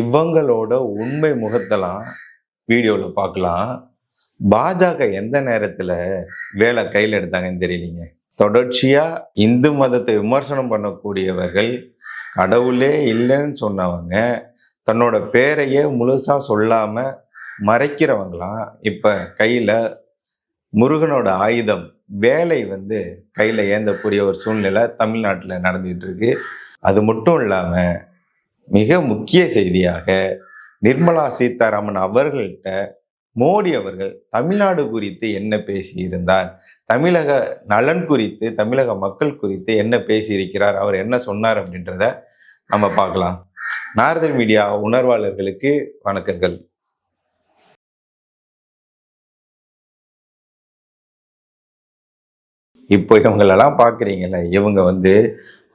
இவங்களோட உண்மை முகத்தெல்லாம் வீடியோவில் பார்க்கலாம் பாஜக எந்த நேரத்தில் வேலை கையில் எடுத்தாங்கன்னு தெரியலீங்க? தொடர்ச்சியாக இந்து மதத்தை விமர்சனம் பண்ணக்கூடியவர்கள் கடவுளே இல்லைன்னு சொன்னவங்க தன்னோட பேரையே முழுசாக சொல்லாமல் மறைக்கிறவங்களாம் இப்போ கையில் முருகனோட ஆயுதம் வேலை வந்து கையில் ஏந்தக்கூடிய ஒரு சூழ்நிலை தமிழ்நாட்டில் நடந்துகிட்டு இருக்கு. அது மட்டும் இல்லாமல் மிக முக்கிய செய்தியாக நிர்மலா சீதாராமன் அவர்கள்ட்ட மோடி அவர்கள் தமிழ்நாடு குறித்து என்ன பேசியிருந்தார்? தமிழக நலன் குறித்து தமிழக மக்கள் குறித்து என்ன பேசியிருக்கிறார்? அவர் என்ன சொன்னார் அப்படின்றத நம்ம பார்க்கலாம். நாரதர் மீடியா உணர்வாளர்களுக்கு வணக்கங்கள். இப்போ இவங்களெல்லாம் பார்க்குறீங்களே இவங்க வந்து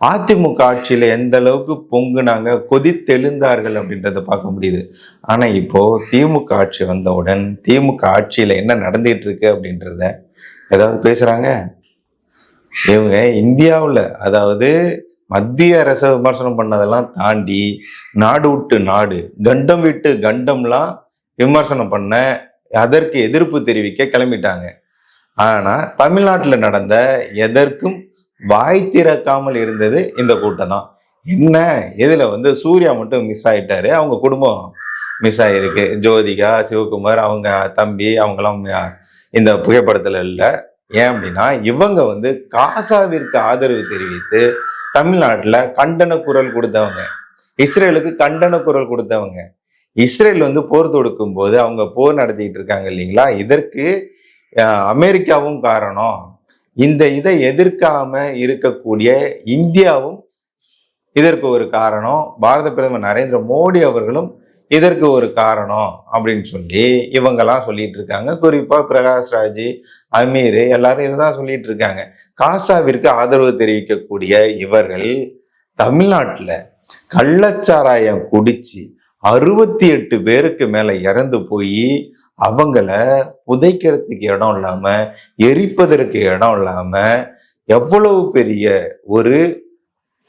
அதிமுக ஆட்சியில் எந்த அளவுக்கு பொங்குனாங்க கொதித்தெழுந்தார்கள் அப்படின்றத பார்க்க முடியுது. ஆனால் இப்போ திமுக ஆட்சி வந்தவுடன் திமுக ஆட்சியில் என்ன நடந்துட்டு இருக்கு அப்படின்றத ஏதாவது பேசுறாங்க? இவங்க இந்தியாவில் அதாவது மத்திய அரசை விமர்சனம் பண்ணதெல்லாம் தாண்டி நாடு விட்டு நாடு கண்டம் விட்டு கண்டம்லாம் விமர்சனம் பண்ண அதற்கு எதிர்ப்பு தெரிவிக்க கிளம்பிட்டாங்க. ஆனால் தமிழ்நாட்டில் நடந்த எதற்கும் வாய் திறக்காமல் இருந்தது இந்த கூட்டம் தான் என்ன? இதுல வந்து சூர்யா மட்டும் மிஸ் ஆயிட்டாரு? அவங்க குடும்பம் மிஸ் ஆயிருக்கு. ஜோதிகா சிவகுமார் அவங்க தம்பி அவங்களாம் இந்த புகைப்படத்துல இல்லை. ஏன் அப்படின்னா இவங்க வந்து காசாவிற்கு ஆதரவு தெரிவித்து தமிழ்நாட்டில் கண்டன குரல் கொடுத்தவங்க. இஸ்ரேலுக்கு கண்டன குரல் கொடுத்தவங்க. இஸ்ரேல் வந்து போர் தொடுக்கும் போது அவங்க போர் நடத்திக்கிட்டு இருக்காங்க இல்லைங்களா? இதற்கு அமெரிக்காவும் காரணம். இந்த இதை எதிர்க்காம இருக்கக்கூடிய இந்தியாவும் இதற்கு ஒரு காரணம். பாரத பிரதமர் நரேந்திர மோடி அவர்களும் இதற்கு ஒரு காரணம் அப்படின்னு சொல்லி இவங்கெல்லாம் சொல்லிட்டு இருக்காங்க குறிப்பாக பிரகாஷ்ராஜ் அமீர் எல்லாரும் இதை தான் சொல்லிட்டு இருக்காங்க காசாவிற்கு ஆதரவு தெரிவிக்கக்கூடிய இவர்கள் தமிழ்நாட்டில் கள்ளச்சாராயம் குடிச்சு அறுபத்தி எட்டு பேருக்கு மேலே இறந்து போய் அவங்கள புதைக்கிறதுக்கு இடம் இல்லாம எரிப்பதற்கு இடம் இல்லாம எவ்வளவு பெரிய ஒரு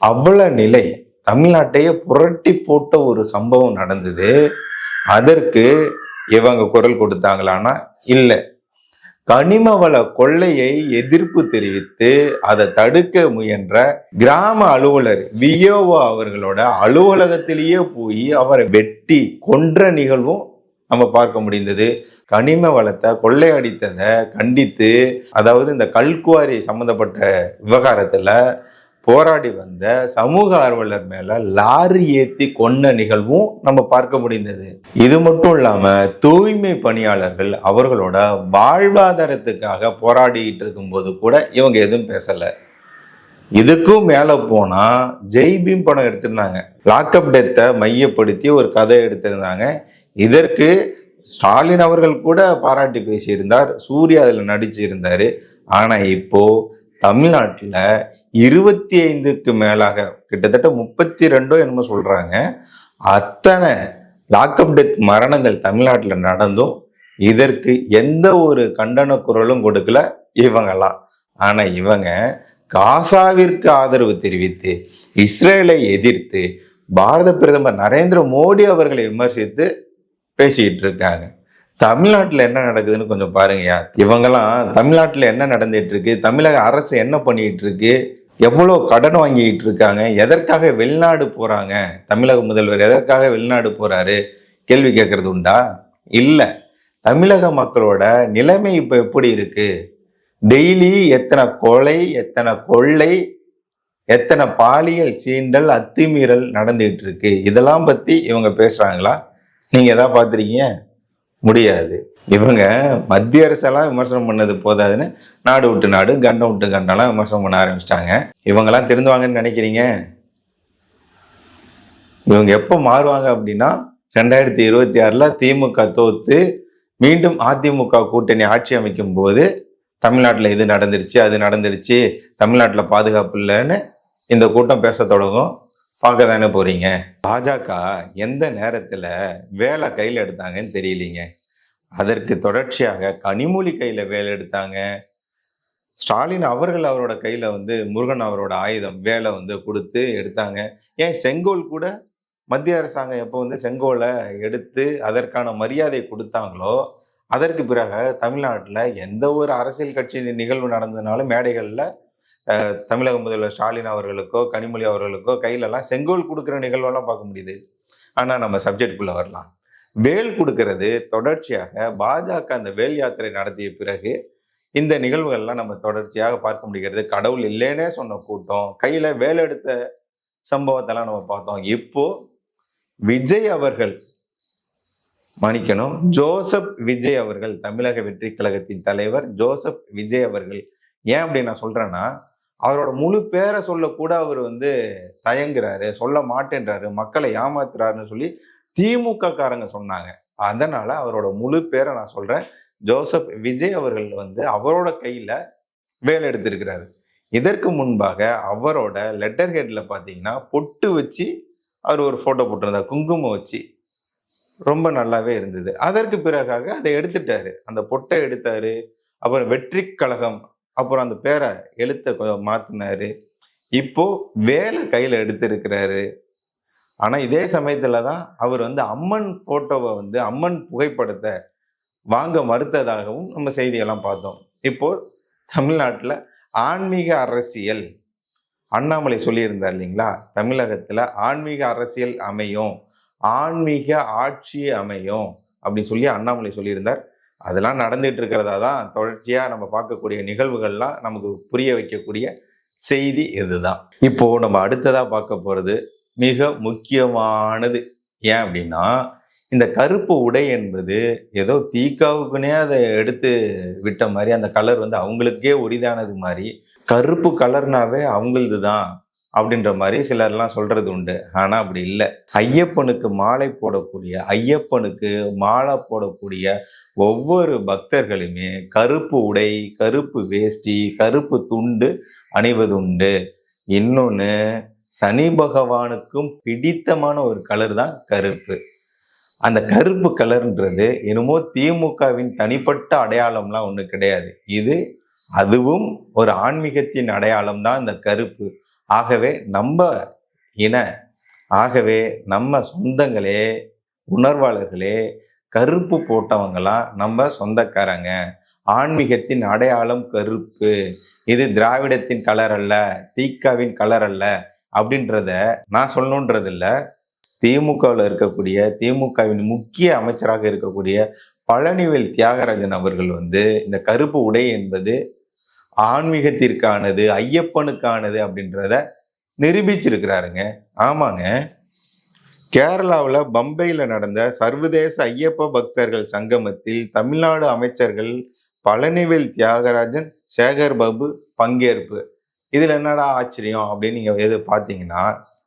அவ்வள நிலை தமிழ்நாட்டையே புரட்டி போட்ட ஒரு சம்பவம் நடந்தது. அதற்கு இவங்க குரல் கொடுத்தாங்களான்னா இல்லை. கனிம வள கொள்ளையை எதிர்ப்பு தெரிவித்து அதை தடுக்க முயன்ற கிராம அலுவலர் வியோவா அவர்களோட அலுவலகத்திலேயே போய் அவரை வெட்டி கொன்ற நிகழ்வும் நம்ம பார்க்க முடிந்தது. கனிம வளத்தை கொள்ளையடித்ததை கண்டித்து அதாவது இந்த கல்குவாரி சம்பந்தப்பட்ட விவகாரத்தில் போராடி வந்த சமூக ஆர்வலர் மேல லாரி ஏத்தி கொன்ன நிகழ்வும் நம்ம பார்க்க முடிந்தது. இது மட்டும் இல்லாம தூய்மை பணியாளர்கள் அவர்களோட வாழ்வாதாரத்துக்காக போராடிட்டு இருக்கும்போது கூட இவங்க எதுவும் பேசல. இதுக்கும் மேல போனா ஜெய்பீம் படம் எடுத்திருந்தாங்க. லாக்அப் டெத்தை மையப்படுத்தி ஒரு கதை எடுத்திருந்தாங்க. இதற்கு ஸ்டாலின் அவர்கள் கூட பாராட்டி பேசியிருந்தார். சூர்யா அதில் நடிச்சிருந்தாரு. ஆனா இப்போ தமிழ்நாட்டில் இருபத்தி ஐந்துக்கு மேலாக கிட்டத்தட்ட முப்பத்தி ரெண்டோ என்னமோ சொல்றாங்க. அத்தனை லாக்அப் டெத் மரணங்கள் தமிழ்நாட்டில் நடந்தும் இதற்கு எந்த ஒரு கண்டன குரலும் கொடுக்கல இவங்கெல்லாம். ஆனா இவங்க காசாவிற்கு ஆதரவு தெரிவித்து இஸ்ரேலை எதிர்த்து பாரத பிரதமர் நரேந்திர மோடி அவர்களை விமர்சித்து பேசிக்கிட்டு இருக்காங்க தமிழ்நாட்டில் என்ன நடக்குதுன்னு கொஞ்சம் பாருங்கயா இவங்கெல்லாம் தமிழ்நாட்டில் என்ன நடந்துட்டு இருக்கு தமிழக அரசு என்ன பண்ணிட்டு இருக்கு எவ்வளோ கடன் வாங்கிட்டு இருக்காங்க எதற்காக வெளிநாடு போறாங்க தமிழக முதல்வர் எதற்காக வெளிநாடு போறாரு கேள்வி கேட்கறது உண்டா? இல்லை. தமிழக மக்களோட நிலைமை இப்போ எப்படி இருக்கு? டெய்லி எத்தனை கொலை எத்தனை கொள்ளை எத்தனை பாலியல் சீண்டல் அத்துமீறல் நடந்துகிட்டு இருக்கு இதெல்லாம் பத்தி இவங்க பேசுறாங்களா? நீங்க எதாவது பார்த்துருக்கீங்க? முடியாது. இவங்க மத்திய அரசெல்லாம் விமர்சனம் பண்ணது போதாதுன்னு நாடு விட்டு நாடு கண்டம் விட்டு கண்டம்லாம் விமர்சனம் பண்ண ஆரம்பிச்சிட்டாங்க. இவங்கெல்லாம் திருந்துவாங்கன்னு நினைக்கிறீங்க? இவங்க எப்போ மாறுவாங்க அப்படின்னா ரெண்டாயிரத்தி இருபத்தி ஆறில் திமுக தோத்து மீண்டும் அதிமுக கூட்டணி ஆட்சி அமைக்கும் போது தமிழ்நாட்டில் இது நடந்துருச்சு அது நடந்துருச்சு தமிழ்நாட்டில் பாதுகாப்பு இல்லைன்னு இந்த கூட்டம் பேச தொடங்கும். பார்க்க தானே போறீங்க? பாஜக எந்த நேரத்தில் வேலை கையில் எடுத்தாங்கன்னு தெரியலீங்க. அதற்கு தொடர்ச்சியாக கனிமொழி கையில் வேலை எடுத்தாங்க. ஸ்டாலின் அவர்கள் அவரோட கையில் வந்து முருகன் அவரோட ஆயுதம் வேலை வந்து கொடுத்து எடுத்தாங்க. ஏன் செங்கோல் கூட மத்திய அரசாங்கம் எப்போ வந்து செங்கோலை எடுத்து அதற்கான மரியாதை கொடுத்தாங்களோ அதற்கு பிறகு தமிழ்நாட்டில் எந்த ஒரு அரசியல் கட்சி நிகழ்வு நடந்ததுனாலும் மேடைகளில் தமிழக முதல்வர் ஸ்டாலின் அவர்களுக்கோ கனிமொழி அவர்களுக்கோ கையிலலாம் செங்கோல் கொடுக்குற நிகழ்வெல்லாம் பார்க்க முடியுது. ஆனால் நம்ம சப்ஜெக்டுக்குள்ளே வரலாம். வேல் கொடுக்கறது தொடர்ச்சியாக பாஜக அந்த வேல் யாத்திரை நடத்திய பிறகு இந்த நிகழ்வுகள்லாம் நம்ம தொடர்ச்சியாக பார்க்க முடிகிறது. கடவுள் இல்லைன்னே சொன்ன கூட்டம் கையில் வேல் எடுத்த சம்பவத்தெல்லாம் நம்ம பார்த்தோம். இப்போ விஜய் அவர்கள் மன்னிக்கணும் ஜோசப் விஜய் அவர்கள் தமிழக வெற்றி கழகத்தின் தலைவர் ஜோசப் விஜய் அவர்கள் ஏன் அப்படி நான் சொல்கிறேன்னா அவரோட முழு பேரை சொல்லக்கூட அவர் வந்து தயங்குறாரு சொல்ல மாட்டேன்றாரு மக்களை ஏமாத்துறாருன்னு சொல்லி திமுக காரங்க சொன்னாங்க. அதனால் அவரோட முழு பேரை நான் சொல்கிறேன் ஜோசப் விஜய் அவர்கள் வந்து அவரோட கையில் வேலை எடுத்திருக்கிறாரு. இதற்கு முன்பாக அவரோட லெட்டர் ஹெட்டில் பார்த்தீங்கன்னா பொட்டு வச்சு அவர் ஒரு ஃபோட்டோ போட்டிருந்தார். குங்குமம் வச்சு. ரொம்ப நல்லாவே இருந்தது. அதற்கு பிறகாக அதை எடுத்துட்டாரு. அந்த பொட்டை எடுத்தாரு. அப்புறம் வெற்றி கழகம் அப்புறம் அந்த பேரை எழுத்தை மாற்றினாரு இப்போ வேலை கையில் எடுத்திருக்கிறாரு. ஆனால் இதே சமயத்தில் தான் அவர் வந்து அம்மன் ஃபோட்டோவை வந்து அம்மன் புகைப்படத்தை வாங்க மறுத்ததாகவும் நம்ம செய்தியெல்லாம் பார்த்தோம். இப்போ தமிழ்நாட்டில் ஆன்மீக அரசியல் அண்ணாமலை சொல்லியிருந்தார் இல்லைங்களா? தமிழகத்தில் ஆன்மீக அரசியல் அமையும் ஆன்மீக ஆட்சி அமையும் அப்படின்னு சொல்லி அண்ணாமலை சொல்லியிருந்தார். அதெல்லாம் நடந்துகிட்டு இருக்கிறதா தான் தொடர்ச்சியாக நம்ம பார்க்கக்கூடிய நிகழ்வுகள்லாம் நமக்கு புரிய வைக்கக்கூடிய செய்தி இதுதான். இப்போ நம்ம அடுத்ததாக பார்க்க போகிறது மிக முக்கியமானது. ஏன் அப்படின்னா இந்த கருப்பு உடை என்பது ஏதோ தீக்காவுக்குனே அதை எடுத்து விட்ட மாதிரி அந்த கலர் வந்து அவங்களுக்கே உரிதானது மாதிரி கருப்பு கலர்னாவே அவங்களது தான் அப்படின்ற மாதிரி சிலர்லாம் சொல்றது உண்டு. ஆனா அப்படி இல்லை. ஐயப்பனுக்கு மாலை போடக்கூடிய ஐயப்பனுக்கு மாலை போடக்கூடிய ஒவ்வொரு பக்தர்களுமே கருப்பு உடை கருப்பு வேஷ்டி கருப்பு துண்டு அணிவதுண்டு இன்னொன்று சனி பகவானுக்கும் பிடித்தமான ஒரு கலர் தான் கருப்பு. அந்த கருப்பு கலர்ன்றது என்னமோ திமுகவின் தனிப்பட்ட அடையாளம்லாம் ஒன்று கிடையாது. இது அதுவும் ஒரு ஆன்மீகத்தின் அடையாளம் தான் இந்த கருப்பு. ஆகவே நம்ம இன ஆகவே நம்ம சொந்தங்களே உணர்வாளர்களே கருப்பு போட்டவங்களாம் நம்ம சொந்தக்காரங்க. ஆன்மீகத்தின் அடையாளம் கருப்பு. இது திராவிடத்தின் கலர் அல்ல தீக்காவின் கலர் அல்ல அப்படின்றத நான் சொல்லணுன்றது இல்லை திமுகவில் இருக்கக்கூடிய திமுகவின் முக்கிய அமைச்சராக இருக்கக்கூடிய பழனிவேல் தியாகராஜன் அவர்கள் வந்து இந்த கருப்பு உடை என்பது ஆன்மீகத்திற்கானது ஐயப்பனுக்கானது அப்படின்றத நிரூபிச்சிருக்கிறாருங்க. ஆமாங்க. கேரளாவில் பம்பையில் நடந்த சர்வதேச ஐயப்ப பக்தர்கள் சங்கமத்தில் தமிழ்நாடு அமைச்சர்கள் பழனிவேல் தியாகராஜன் சேகர் பாபு பங்கேற்பு. இதில் என்னடா ஆச்சரியம் அப்படின்னு நீங்கள் எது பார்த்தீங்கன்னா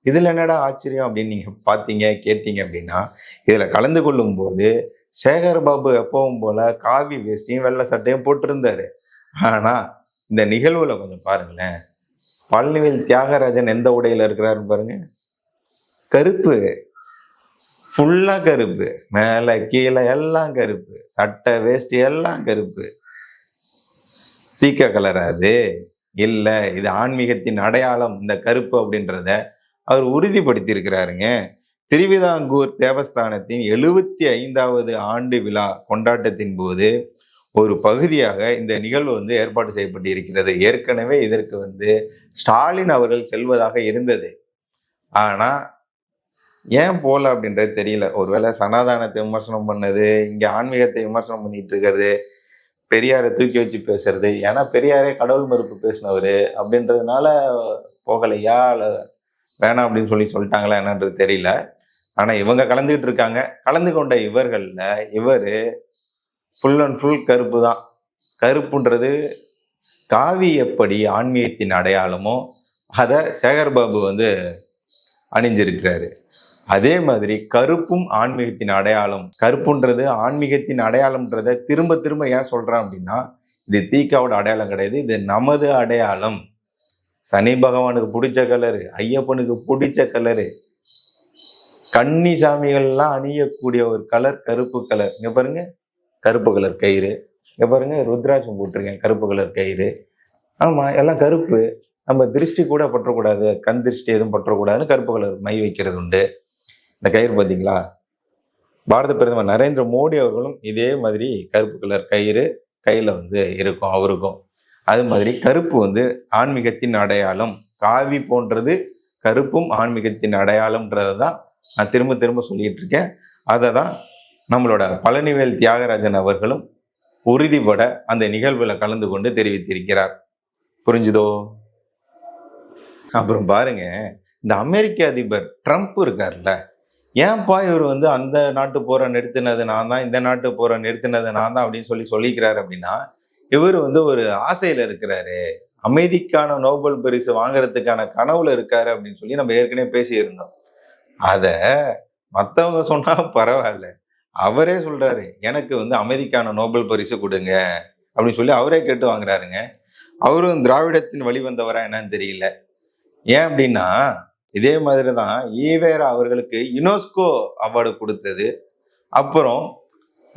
இதில் என்னடா ஆச்சரியம் அப்படின்னு நீங்கள் பார்த்தீங்க கேட்டீங்க அப்படின்னா இதில் கலந்து கொள்ளும்போது சேகர் பாபு எப்பவும் போல காவி வேஷ்டியும் வெள்ளை சட்டையும் போட்டிருந்தாரு. ஆனால் இந்த நிகழ்வுல கொஞ்சம் பாருங்களேன். பழனிவேல் தியாகராஜன் எந்த உடையில இருக்கிறாருன்னு பாருங்க. கருப்பு. ஃபுல்லா கருப்பு. மேலே கீழே எல்லாம் கருப்பு. சட்டை வேஸ்ட் எல்லாம் கருப்பு. பீக்க கலரா அது? இல்ல இது ஆன்மீகத்தின் அடையாளம் இந்த கருப்பு அப்படின்றத அவர் உறுதிப்படுத்தியிருக்கிறாருங்க. திருவிதாங்கூர் தேவஸ்தானத்தின் எழுபத்தி ஐந்தாவது ஆண்டு விழா கொண்டாட்டத்தின் போது ஒரு பகுதியாக இந்த நிகழ்வு வந்து ஏற்பாடு செய்யப்பட்டு இருக்கிறது ஏற்கனவே இதற்கு வந்து ஸ்டாலின் அவர்கள் செல்வதாக இருந்தது. ஆனால் ஏன் போகல அப்படின்றது தெரியல. ஒருவேளை சனாதானத்தை விமர்சனம் பண்ணது இங்கே ஆன்மீகத்தை விமர்சனம் பண்ணிட்டு இருக்கிறது பெரியாரை தூக்கி வச்சு பேசுறது ஏன்னா பெரியாரே கடவுள் மறுப்பு பேசினவர் அப்படின்றதுனால போகலையா இல்லை வேணாம் அப்படின்னு சொல்லி சொல்லிட்டாங்களா என்னன்றது தெரியல. ஆனால் இவங்க கலந்துக்கிட்டு இருக்காங்க. கலந்து கொண்ட இவர்களில் இவர் ஃபுல் அண்ட் ஃபுல் கருப்பு தான். கருப்புன்றது காவி எப்படி ஆன்மீகத்தின் அடையாளமோ அதை சேகர்பாபு வந்து அணிஞ்சிருக்கிறாரு. அதே மாதிரி கருப்பும் ஆன்மீகத்தின் அடையாளம். கருப்புன்றது ஆன்மீகத்தின் அடையாளம்ன்றத திரும்ப திரும்ப ஏன் சொல்கிறான் அப்படின்னா இது தீக்காவோட அடையாளம் கிடையாது இது நமது அடையாளம். சனி பகவானுக்கு பிடிச்ச கலரு ஐயப்பனுக்கு பிடிச்ச கலரு கன்னி சாமிகள்லாம் அணியக்கூடிய ஒரு கலர் கருப்பு கலர் இங்கே பாருங்கள் கருப்பு கலர் கயிறு. இங்கே பாருங்க ருத்ராட்சம் போட்டிருக்கேன் கருப்பு கலர் கயிறு. ஆமாம் எல்லாம் கருப்பு. நம்ம திருஷ்டி கூட பற்றக்கூடாது கண் திருஷ்டி எதுவும் பற்றக்கூடாதுன்னு கருப்பு கலர் மை வைக்கிறது உண்டு. இந்த கயிறு பார்த்தீங்களா பாரத பிரதமர் நரேந்திர மோடி அவர்களும் இதே மாதிரி கருப்பு கலர் கயிறு கையில் வந்து இருக்கும் அவருக்கும். அது மாதிரி கருப்பு வந்து ஆன்மீகத்தின் அடையாளம். காவி போன்றது கருப்பும் ஆன்மீகத்தின் அடையாளம்ன்றதை தான் நான் திரும்ப திரும்ப சொல்லிகிட்டு இருக்கேன். அதை தான் நம்மளோட பழனிவேல் தியாகராஜன் அவர்களும் உறுதிபட அந்த நிகழ்வில் கலந்து கொண்டு தெரிவித்திருக்கிறார். புரிஞ்சுதோ? அப்புறம் பாருங்க இந்த அமெரிக்க அதிபர் ட்ரம்ப் இருக்கார்ல ஏன்பா இவர் வந்து அந்த நாட்டு போரை நிறுத்தினது நான் தான் இந்த நாட்டு போரை நிறுத்தினது நான் தான் அப்படின்னு சொல்லி சொல்லிக்கிறாரு அப்படின்னா இவர் வந்து ஒரு ஆசையில் இருக்கிறாரு. அமைதிக்கான நோபல் பரிசு வாங்குறதுக்கான கனவுல இருக்காரு அப்படின்னு சொல்லி நம்ம ஏற்கனவே பேசியிருந்தோம். அதை மற்றவங்க சொன்னால் பரவாயில்ல. அவரே சொல்றாரு எனக்கு வந்து அமைதிக்கான நோபல் பரிசு கொடுங்க அப்படின்னு சொல்லி அவரே கேட்டு வாங்குறாருங்க. அவரும் திராவிடத்தின் வழி வந்தவரா என்னன்னு தெரியல. ஏன் அப்படின்னா இதே மாதிரி தான் ஈவேரா அவர்களுக்கு யுனெஸ்கோ அவார்டு கொடுத்தது. அப்புறம்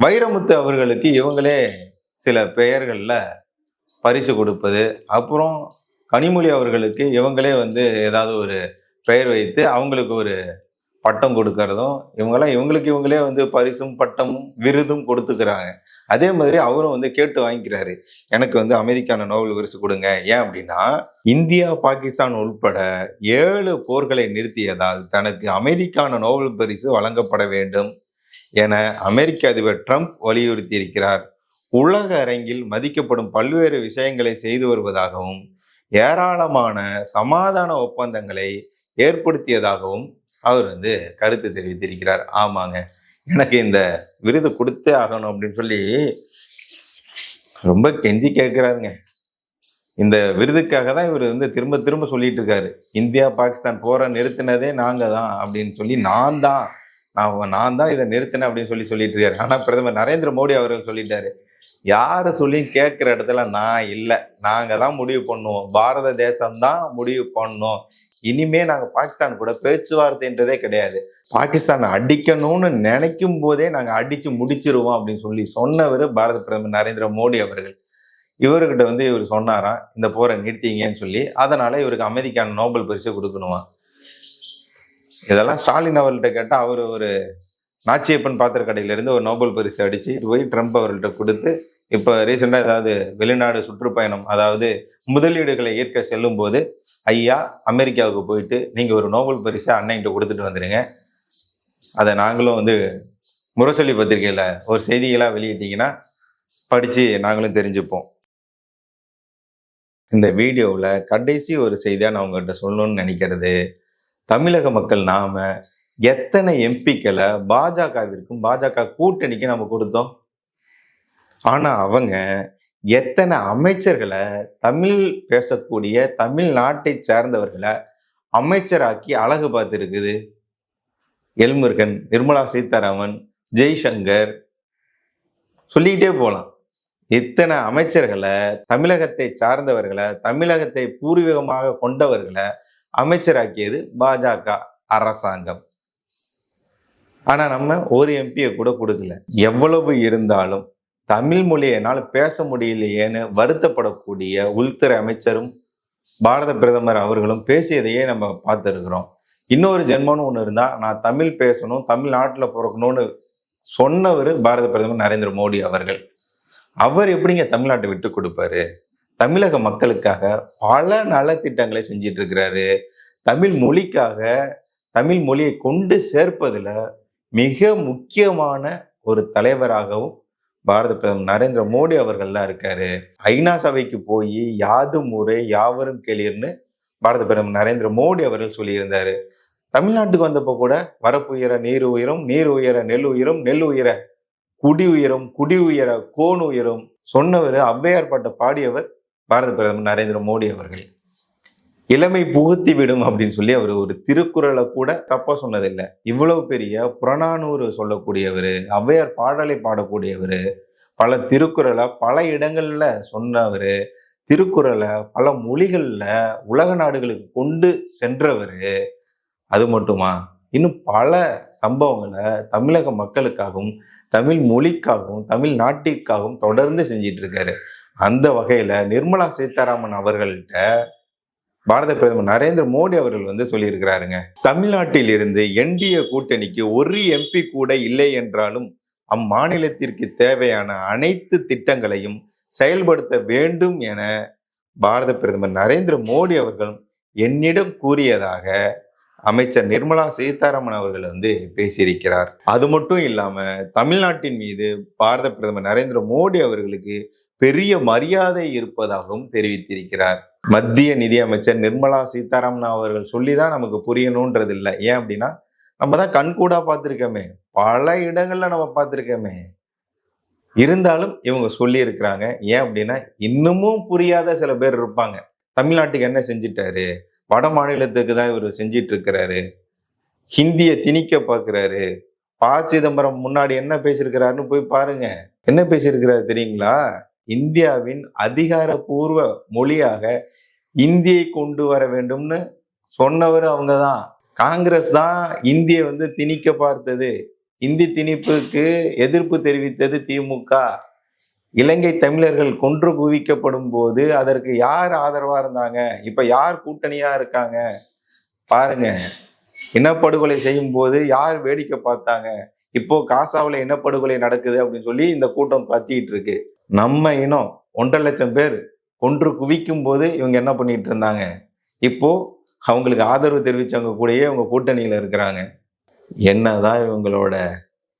வைரமுத்து அவர்களுக்கு இவங்களே சில பெயர்களில் பரிசு கொடுப்பது. அப்புறம் கனிமொழி அவர்களுக்கு இவங்களே வந்து ஏதாவது ஒரு பெயர் வைத்து அவங்களுக்கு ஒரு பட்டம் கொடுக்கறதும் இவங்கெல்லாம் இவங்களுக்கு இவங்களே வந்து பரிசும் பட்டமும் விருதும் கொடுத்துக்கிறாங்க. அதே மாதிரி அவரும் வந்து கேட்டு வாங்கிக்கிறாரு. எனக்கு வந்து அமைதிக்கான நோபல் பரிசு கொடுங்க. ஏன் அப்படின்னா இந்தியா பாகிஸ்தான் உள்பட ஏழு போர்களை நிறுத்தியதால் தனக்கு அமைதிக்கான நோபல் பரிசு வழங்கப்பட வேண்டும் என அமெரிக்க அதிபர் ட்ரம்ப் வலியுறுத்தி இருக்கிறார் உலக அரங்கில் மதிக்கப்படும் பல்வேறு விஷயங்களை செய்து வருவதாகவும் ஏராளமான சமாதான ஒப்பந்தங்களை ஏற்படுத்தியதாகவும் அவர் வந்து கருத்து தெரிவித்திருக்கிறார். ஆமாங்க. எனக்கு இந்த விருது கொடுத்தே ஆகணும் அப்படின்னு சொல்லி ரொம்ப கெஞ்சி கேட்கிறாருங்க. இந்த விருதுக்காக தான் இவர் வந்து திரும்ப திரும்ப சொல்லிட்டு இருக்காரு. இந்தியா பாகிஸ்தான் போற நிறுத்தினதே நாங்க தான் அப்படின்னு சொல்லி நான் தான். நான் நான் தான் இதை நிறுத்தினேன் அப்படின்னு சொல்லி சொல்லிட்டு இருக்காரு. ஆனால் பிரதமர் நரேந்திர மோடி அவர்கள் சொல்லிட்டாரு. யாரை சொல்லி கேட்குற இடத்துல நான் இல்லை. நாங்கள் தான் முடிவு பண்ணுவோம். பாரத தேசம் தான் முடிவு பண்ணோம். இனிமே நாங்கள் பாகிஸ்தான் கூட பேச்சுவார்த்தைன்றதே கிடையாது. பாகிஸ்தானை அடிக்கணும்னு நினைக்கும் போதே நாங்கள் அடிச்சு முடிச்சிருவோம் அப்படின்னு சொல்லி சொன்னவர் பாரத பிரதமர் நரேந்திர மோடி அவர்கள். இவர்கிட்ட வந்து இவர் சொன்னாராம் இந்த போரை நிறுத்திங்கன்னு சொல்லி. அதனால இவருக்கு அமைதிக்கான நோபல் பரிசு கொடுக்கணுமா? இதெல்லாம் ஸ்டாலின் அவர்கிட்ட கேட்டால் அவர் ஒரு நாச்சியப்பன் பாத்திர கடையிலேருந்து ஒரு நோபல் பரிசு அடித்து போய் ட்ரம்ப் அவர்கள்ட்ட கொடுத்து இப்போ ரீசெண்டாக ஏதாவது வெளிநாடு சுற்றுப்பயணம் அதாவது முதலீடுகளை ஏற்க செல்லும் போது ஐயா அமெரிக்காவுக்கு போயிட்டு நீங்கள் ஒரு நோபல் பரிசை அன்னைகிட்ட கொடுத்துட்டு வந்துடுங்க அதை நாங்களும் வந்து முரசொலி பத்திரிகையில் ஒரு செய்திகளாக வெளியிட்டீங்கன்னா படித்து நாங்களும் தெரிஞ்சுப்போம். இந்த வீடியோவில் கடைசி ஒரு செய்தியாக நான் உங்கள்கிட்ட சொல்லணும்னு நினைக்கிறது தமிழக மக்கள் நாம எத்தனை எம்பிக்களை பாஜகவிற்கும் பாஜக கூட்டணிக்கு நம்ம கொடுத்தோம்? ஆனா அவங்க எத்தனை அமைச்சர்களை தமிழ் பேசக்கூடிய தமிழ்நாட்டை சேர்ந்தவர்களை அமைச்சராக்கி அழகு பார்த்துருக்குது? எல்முருகன் நிர்மலா சீதாராமன் ஜெய்சங்கர். சொல்லிக்கிட்டே போகலாம் இத்தனை அமைச்சர்களை தமிழகத்தை சார்ந்தவர்களை தமிழகத்தை பூர்வீகமாக கொண்டவர்களை அமைச்சராக்கியது பாஜக அரசாங்கம். ஆனால் நம்ம ஒரு எம்பியை கூட கொடுக்கல. எவ்வளவு இருந்தாலும் தமிழ் மொழியை என்னால் பேச முடியலையேன்னு வருத்தப்படக்கூடிய உள்துறை அமைச்சரும் பாரத பிரதமர் அவர்களும் பேசியதையே நம்ம பார்த்துருக்குறோம். இன்னொரு ஜென்மம்னு ஒன்று இருந்தால் நான் தமிழ் பேசணும் தமிழ்நாட்டில் பிறக்கணும்னு சொன்னவர் பாரத பிரதமர் நரேந்திர மோடி அவர்கள். அவர் எப்படிங்க தமிழ்நாட்டை விட்டு கொடுப்பாரு? தமிழக மக்களுக்காக பல நலத்திட்டங்களை செஞ்சிட்டு இருக்கிறாரு. தமிழ் மொழிக்காக தமிழ் மொழியை கொண்டு சேர்ப்பதில் மிக முக்கியமான ஒரு தலைவராகவும் பாரத பிரதமர் நரேந்திர மோடி அவர்கள் தான் இருக்காரு. ஐநா சபைக்கு போய் யாது முறை யாவரும் கேளீர்னு பாரத பிரதமர் நரேந்திர மோடி அவர்கள் சொல்லியிருந்தாரு. தமிழ்நாட்டுக்கு வந்தப்போ கூட வரப்பு உயர நீர் உயரும் நீர் உயர நெல் உயரும் நெல் உயர குடி உயரும் குடி உயர கோன் உயரும் சொன்னவர் ஔவையார் பாட்டை பாடியவர் பாரத பிரதமர் நரேந்திர மோடி அவர்கள். இளமை புகுத்தி விடும் அப்படின்னு சொல்லி அவர் ஒரு திருக்குறளை கூட தப்பா சொன்னதில்லை. இவ்வளவு பெரிய புறநானூறு சொல்லக்கூடியவர் ஔவையார் பாடலை பாடக்கூடியவர் பல திருக்குறளை பல இடங்கள்ல சொன்னவர் திருக்குறளை பல மொழிகளில் உலக நாடுகளுக்கு கொண்டு சென்றவர். அது மட்டுமா? இன்னும் பல சம்பவங்களை தமிழக மக்களுக்காகவும் தமிழ் மொழிக்காகவும் தமிழ் நாட்டிற்காகவும் தொடர்ந்து செஞ்சிட்டு இருக்காரு. அந்த வகையில நிர்மலா சீதாராமன் அவர்கள்ட்ட பாரத பிரதமர் நரேந்திர மோடி அவர்கள் வந்து சொல்லியிருக்கிறாருங்க. தமிழ்நாட்டில் இருந்து என்டிஏ கூட்டணிக்கு ஒரு எம்பி கூட இல்லை என்றாலும் அம்மாநிலத்திற்கு தேவையான அனைத்து திட்டங்களையும் செயல்படுத்த வேண்டும் என பாரத பிரதமர் நரேந்திர மோடி அவர்கள் என்னிடம் கூறியதாக அமைச்சர் நிர்மலா சீதாராமன் அவர்கள் வந்து பேசியிருக்கிறார். அது மட்டும் இல்லாம தமிழ்நாட்டின் மீது பாரத பிரதமர் நரேந்திர மோடி அவர்களுக்கு பெரிய மரியாதை இருப்பதாகவும் தெரிவித்திருக்கிறார். மத்திய நிதியமைச்சர் நிர்மலா சீதாராமன் அவர்கள் சொல்லி தான் நமக்கு புரியணுன்றது இல்லை ஏன் அப்படின்னா நம்ம தான் கண்கூடாக பார்த்துருக்கோமே. பல இடங்களில் நம்ம பார்த்துருக்கோமே. இருந்தாலும் இவங்க சொல்லியிருக்கிறாங்க. ஏன் அப்படின்னா இன்னமும் புரியாத சில பேர் இருப்பாங்க. தமிழ்நாட்டுக்கு என்ன செஞ்சிட்டாரு? வட மாநிலத்துக்கு தான் இவர் செஞ்சிட்டு இருக்கிறாரு ஹிந்தியை திணிக்க பார்க்குறாரு. ப சிதம்பரம் முன்னாடி என்ன பேசியிருக்கிறாருன்னு போய் பாருங்க. என்ன பேசியிருக்கிறாரு தெரியுங்களா? இந்தியாவின் அதிகாரப்பூர்வ மொழியாக இந்தியை கொண்டு வர வேண்டும்னு சொன்னவர் அவங்க தான் காங்கிரஸ் தான் இந்தியை வந்து திணிக்க பார்த்தது. இந்தி திணிப்புக்கு எதிர்ப்பு தெரிவித்தது திமுக. இலங்கை தமிழர்கள் கொன்று குவிக்கப்படும் போது அதற்கு யார் ஆதரவாக இருந்தாங்க? இப்போ யார் கூட்டணியாக இருக்காங்க? பாருங்க. இனப்படுகொலை செய்யும் போது யார் வேடிக்கை பார்த்தாங்க? இப்போ காசாவில் இனப்படுகொலை நடக்குது அப்படின்னு சொல்லி இந்த கூட்டம் கத்திட்டு இருக்கு. நம்ம இனம் ஒன்றரை லட்சம் பேர் கொன்று குவிக்கும் போது இவங்க என்ன பண்ணிட்டு இருந்தாங்க? இப்போ அவங்களுக்கு ஆதரவு தெரிவிச்சவங்க கூடயே அவங்க கூட்டணியில் இருக்கிறாங்க. என்னதான் இவங்களோட